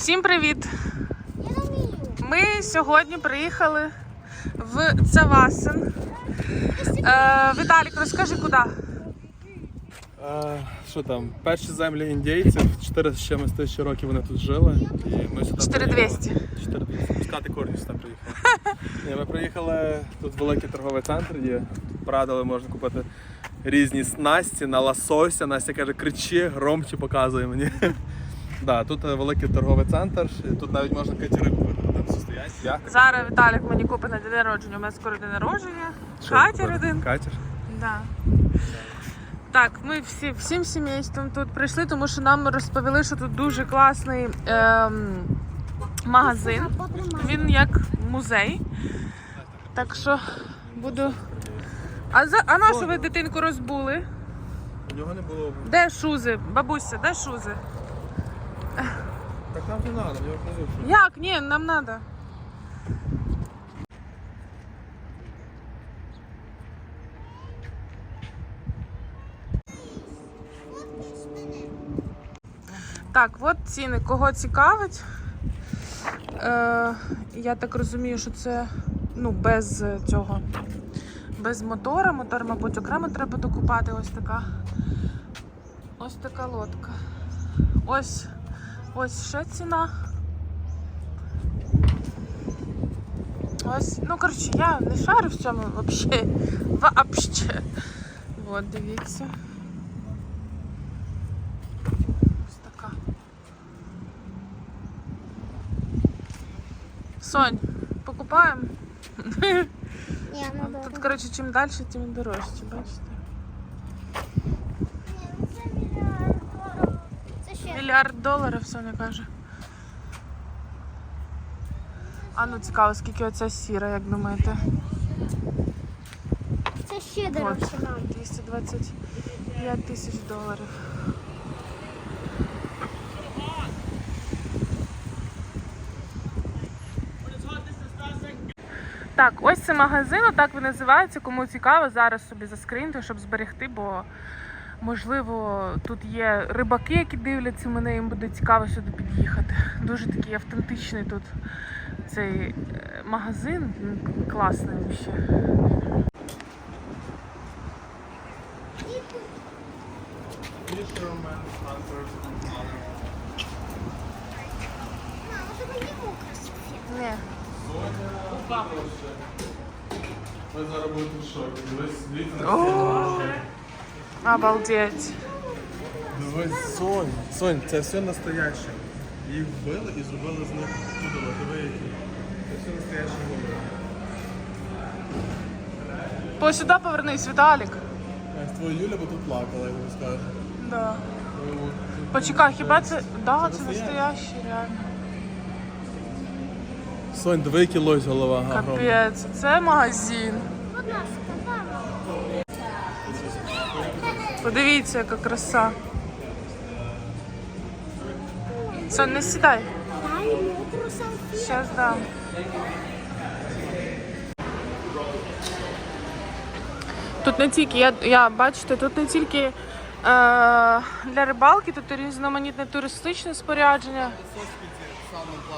Всім привіт! Ми сьогодні приїхали в Цавасин. Е, Віталік, розкажи куди? А, що там? Перші землі індійців, 4 з чимось тисячі років вони тут жили. І ми сюди 4200. приїхали. 4200. Пускати корні сюди приїхали. Ні, ми приїхали, тут великий торговий центр є. Порадили, можна купити різні снасті на лосося. Настя каже, кричи, громче показує мені. Да, тут е, великий торговий центр, тут навіть можна катери купити, там все стоять. яхти. Зараз Віталік мені купить на день народження. У мене скоро день народження. Що Катер купити? один. Катер? Да. Так, ми всі, всім сімейством тут прийшли, тому що нам розповіли, що тут дуже класний ем, магазин. Він як музей. Так що буду. А, за... а нашу ви дитинку розбули? У нього не було. Де шузи? Бабуся, де шузи? Так нам не треба, в нього внизу. Як? Ні, нам треба. Так, от ціни. Кого цікавить? Е, я так розумію, що це ну, без цього. Без мотора. Мотор, мабуть, окремо треба докупати. Ось така. Ось така лодка. Ось, ось ще ціна. Ось, ну коротше, я не шарю в цьому вообще. Вообще. Вот, дивіться. Ось така. Сонь, покупаємо? Ні, ну Тут, добре. коротше, чим далі, тим дорожче, бачите? Мільярд доларів, Соня каже. А ну цікаво, скільки оця сіра, як думаєте? Це ще дорожче нам. 225 тисяч доларів. Так, ось це магазин, так він називається. Кому цікаво, зараз собі заскріньте, щоб зберегти, бо можливо тут є рибаки, які дивляться мене, їм буде цікаво сюди під'їхати. Дуже такий автентичний тут цей е, магазин. Класний ще. Мокро Ви зараз будете в шокі. Дивіться на Обалдеть. Дивись, Сонь. Сонь, це все настояще. Їх вбили і зробили з них чудово. Диви, які. Це все настояще голуби. По сюди повернись, Віталік. Ось твоя Юля би тут плакала, як тобі скажу. Да. Почекай, хіба це. Да, це настоящий, реально. Сонь, диви, який лось голова. Капець, це магазин. Будь Подивіться, яка краса. Сон, не сідай. Зараз дам. Тут не тільки, я, я бачите, тут не тільки е, для рибалки, тут різноманітне туристичне спорядження.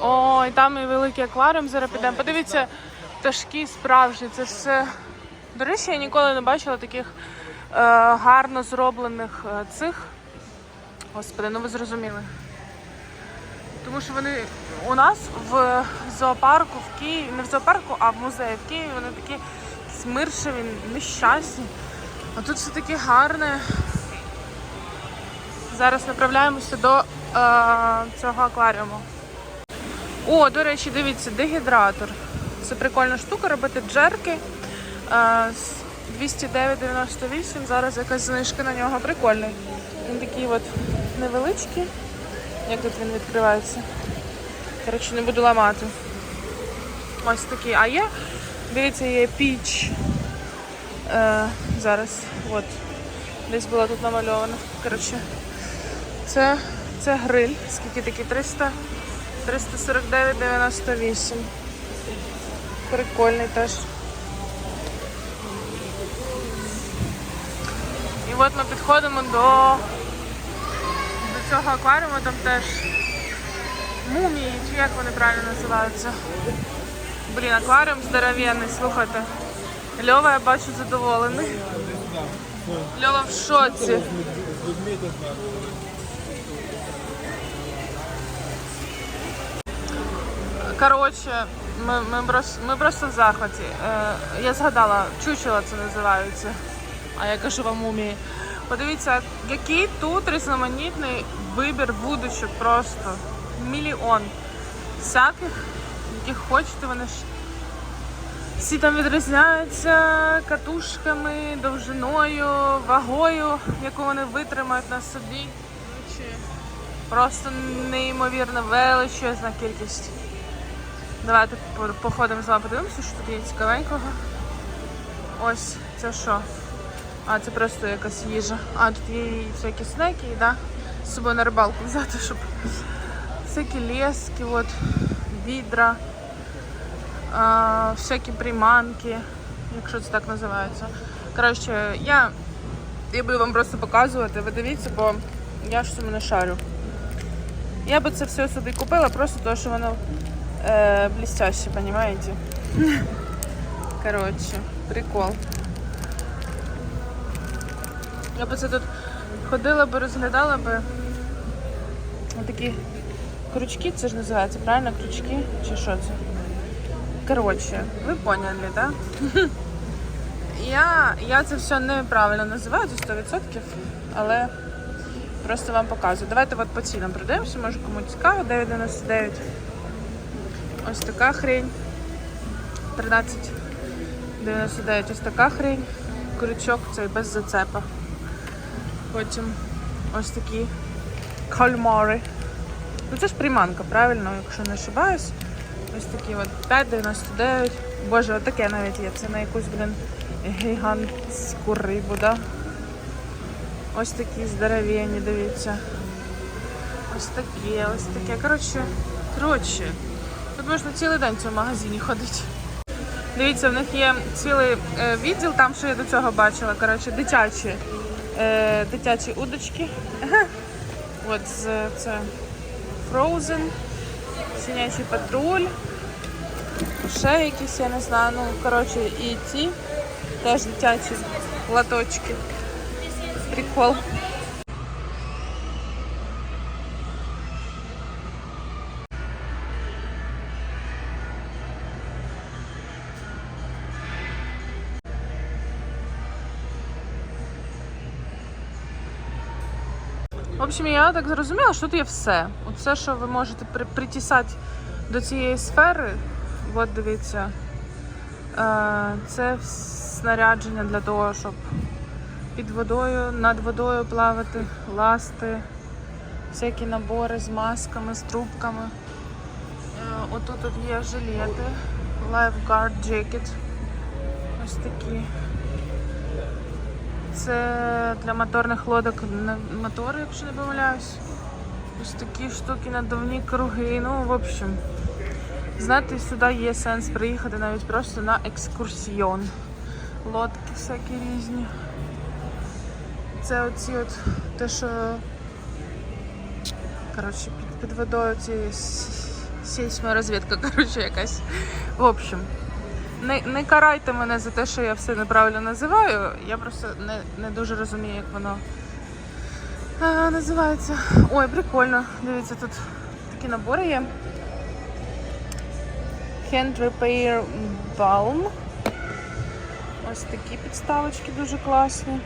О, і там і великий акваріум зараз підемо. Подивіться, пташки справжні, це все. До речі, я ніколи не бачила таких гарно зроблених е, цих. Господи, ну ви зрозуміли. Тому що вони у нас в зоопарку в Києві, не в зоопарку, а в музеї в Києві вони такі смиршеві, нещасні. А тут все таке гарне. Зараз направляємося до е, цього акваріуму. О, до речі, дивіться, дегідратор. Це прикольна штука, робити джерки. Е, з 209,98. Зараз якась знижка на нього прикольний. Він такий от невеличкий. Як тут він відкривається? Коротше, не буду ламати. Ось такий. А є, дивіться, є піч. Е, зараз. От. Десь була тут намальована. Коротше, це, це гриль. Скільки такий? 300, 349,98. Прикольний теж. І от ми підходимо до, до цього акваріуму, там теж мумії, чи як вони правильно називаються. Блін, акваріум здоровенний, слухайте. Льова, я бачу, задоволений. Льова в шоці. Коротше, ми, ми, просто, ми просто в захваті. Е, я згадала, чучело це називається. А я кажу вам мумії. Подивіться, який тут різноманітний вибір вудочок просто. Мільйон. Всяких, яких хочете, вони ж всі там відрізняються катушками, довжиною, вагою, яку вони витримають на собі. Просто неймовірно величезна кількість. Давайте походимо з вами, подивимося, що тут є цікавенького. Ось це що? А, це просто якась їжа. А, тут є і всякі снеки, і, да? З собою на рибалку взяти, щоб всякі лески, от, відра, а, всякі приманки, якщо це так називається. Коротше, я, я буду вам просто показувати, ви дивіться, бо я ж цьому не шарю. Я би це все собі купила, просто тому що воно е, блестяще, понимаете? Коротше, прикол. Я б це тут ходила би, розглядала би. Такі крючки, це ж називається, правильно? Крючки? Чи що це? Коротше, ви поняли, так? Я, я це все неправильно називаю, це 100%, але просто вам показую. Давайте от по цінам пройдемося, може кому цікаво, 9,99. Ось така хрень. 13,99. Ось така хрень. Крючок цей без зацепа. Потім ось такі кальмари. Ну це ж приманка, правильно, якщо не ошибаюсь. Ось такі от 5,99. Боже, отаке навіть є. Це на якусь, блін, гігантську рибу, да? Ось такі здоровенні, дивіться. Ось таке, ось таке. Коротше, коротше. Тут можна цілий день в цьому магазині ходити. Дивіться, в них є цілий е, відділ, там що я до цього бачила. Коротше, дитячі, е, дитячі удочки. От це Frozen, Синячий патруль. Ще якісь, я не знаю. Ну, коротше, і ті теж дитячі латочки. Прикол. Общем, я так зрозуміла, що тут є все. От все, що ви можете при- притісати до цієї сфери. От дивіться. Е, Це снарядження для того, щоб під водою, над водою плавати, ласти, всякі набори з масками, з трубками. Е, Отут тут є жилети, lifeguard jacket. Ось такі. Це для моторних лодок мотори, якщо не помиляюсь. Ось такі штуки, надувні круги. Ну, в общем, знаєте, сюди є сенс приїхати навіть просто на екскурсіон. Лодки всякі різні. Це оці от те, що коротше, під, під водою ці сейсморозвідка, коротше, якась. В общем. Не, не карайте мене за те, що я все неправильно називаю. Я просто не, не дуже розумію, як воно а, називається. Ой, прикольно. Дивіться, тут такі набори є. Hand Repair Balm. Ось такі підставочки дуже класні.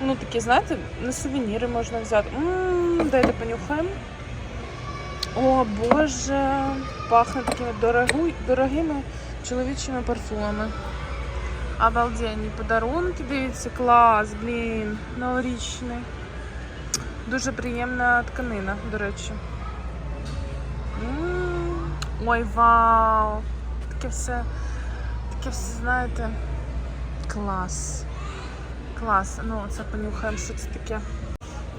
Ну, такі, знаєте, на сувеніри можна взяти. Ммм, дайте понюхаємо. О, Боже, пахне такими дорогу, дорогими чоловічими парфумами. Обалденні подарунки, дивіться, клас, блін, новорічний. Дуже приємна тканина, до речі. Ой, вау! Таке все, таке все, знаєте, клас. Клас. Ну, це понюхаємо, що це таке.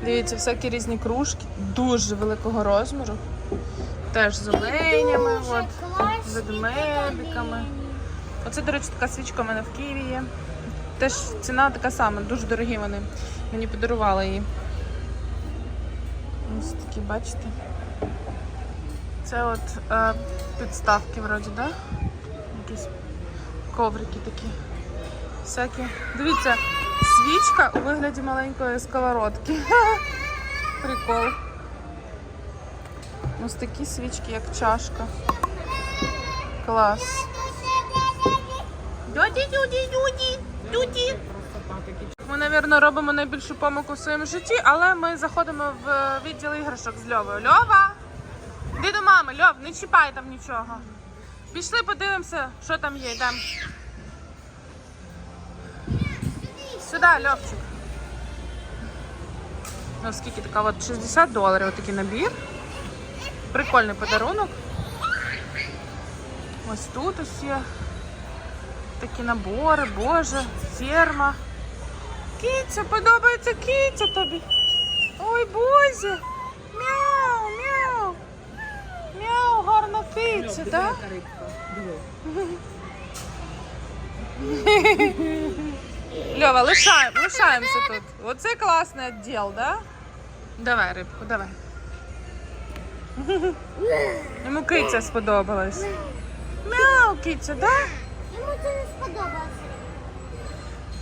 Дивіться, всякі різні кружки, дуже великого розміру. Теж з оленями, от, ведмедиками. Оце, до речі, така свічка у мене в Києві є. Теж ціна така сама, дуже дорогі вони. Мені подарували її. Ось такі, бачите? Це от е, підставки вроді, да? Якісь коврики такі. Всякі. Дивіться, свічка у вигляді маленької сковородки. Прикол. Ось такі свічки, як чашка. Клас. Дюді, дюді, дюді, дюді. Ми, мабуть, робимо найбільшу помилку в своєму житті, але ми заходимо в відділ іграшок з Льовою. Льова! Іди до мами, Льов, не чіпай там нічого. Пішли, подивимося, що там є. Йдемо. Сюди, Льовчик. Ну, скільки така? От 60 доларів отакий набір. Прикольний подарунок. Ось тут є такі набори, боже, ферма. Кіця, подобається кіця тобі. Ой, боже. Мяу, мяу. Мяу, гарна киця, так? Льова, лишаємо, лишаємося тут. Оце класний відділ, да? Давай, рибку, давай. Йому киця сподобалась. Мяу, киця, да? Йому це не сподобалося.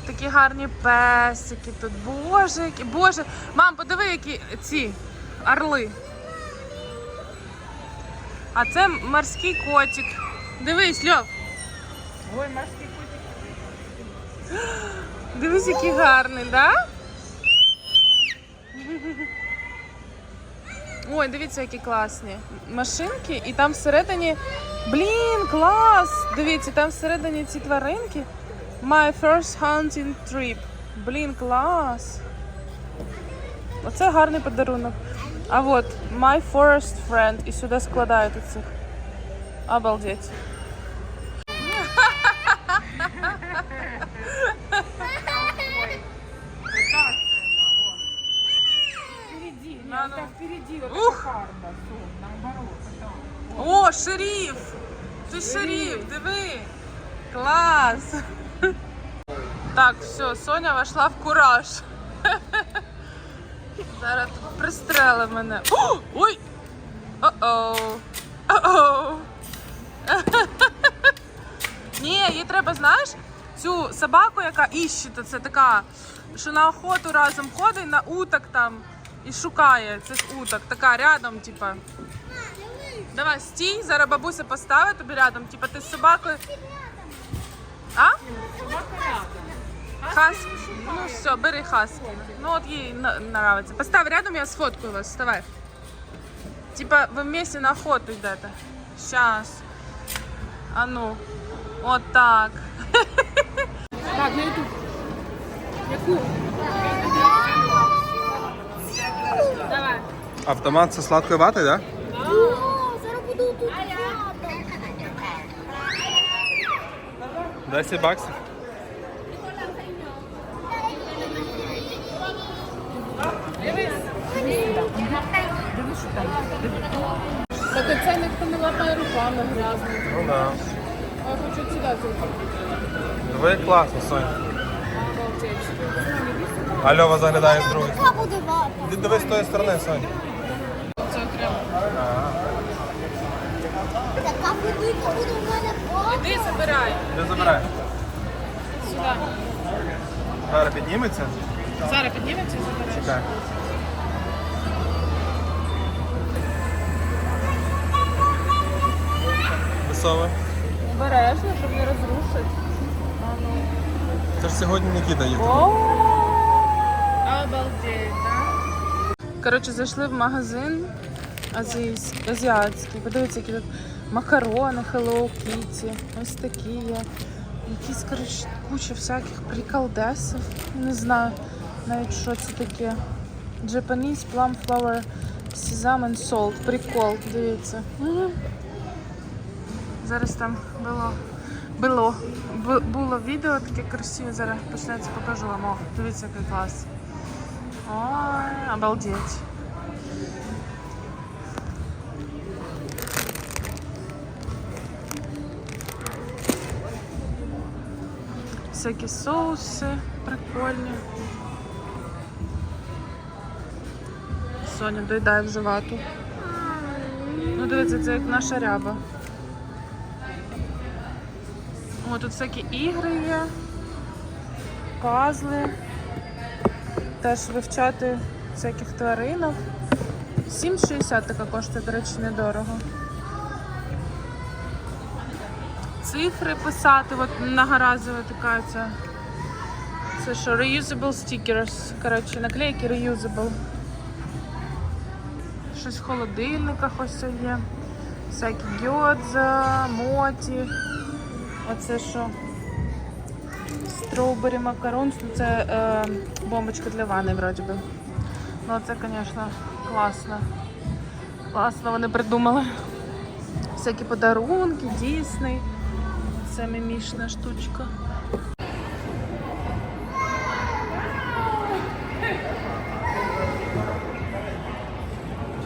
Такі гарні песики тут. Боже, які. Боже. Мам, подиви, які ці орли. А це морський котик. Дивись, Льов. Ой, морський котик. Дивись, який гарний, да? Ой, дивіться, які класні машинки, і там всередині. Блін, клас! Дивіться, там всередині ці тваринки. My first hunting trip. Блін, клас. Оце гарний подарунок. А от My forest friend. І сюди складають оцих. Обалдеть. О, шериф! Ти шериф, диви! Клас! Так, все, Соня вошла в кураж. Зараз пристрели мене. О, ой! О-оу! О-оу! Ні, їй треба, знаєш, цю собаку, яка іще, це така, що на охоту разом ходить, на уток там і шукає цих уток. Така рядом, типа. Давай, стій, зараз бабуся поставить тобі рядом. Типа ти з собакою. А? Хас. Ну все, бери хас. Ну от їй на- нравиться. Постав рядом, я сфоткаю вас. Вставай. Типа ви вместе на охоту йдете. Щас. А ну. От так. Так, на YouTube. Яку? Давай. Автомат зі сладкою ватою, так? 10 баксів. Так оце ніхто не лапає руками грязно. Ну да. А я хочу сюди зайти. Ви класно, Соня. А Льова заглядає з другої. Яка буде вата? Дивись з тої сторони, Соня. Це окремо. Така велика буде в мене вата. Іди забирай. Де забирай? Сюди. Зараз підніметься. Зараз підніметься і забирай. Чекай. Обережно, щоб не розрушити. Це ж сьогодні Нікіта є. Обалдеть, да? Коротше, зайшли в магазин азійський, азіатський. Подивіться, які тут макарони, Hello Kitty. Ось такі є. Якісь, коротше, куча всяких приколдесів. Не знаю навіть, що це таке. Japanese plum flower sesame and salt. Прикол, дивіться. Зараз там було, було, було відео таке красиве, зараз почнеться, покажу вам. О, дивіться, який клас. Ой, обалдеть. Всякі соуси прикольні. Соня доїдає вже вату. Ну, дивіться, це як наша ряба. О, тут всякі ігри є, пазли. Теж вивчати всяких тваринок. 7,60 така коштує, до речі, недорого. Цифри писати, от на гаразі витикаються. Це що, reusable stickers. Коротше, наклейки reusable. Щось в холодильниках ось є. Всякі гьодза, моті. Оце що? Строубері макарон. Це е, бомбочка для ванни, вроді би. Ну це, звісно, класно. Класно вони придумали. Всякі подарунки, Дісней. Це мімішна штучка.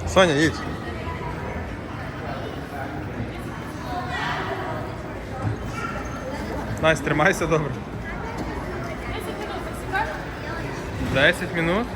Соня, їдь. Настя, тримайся добре. 10 минут?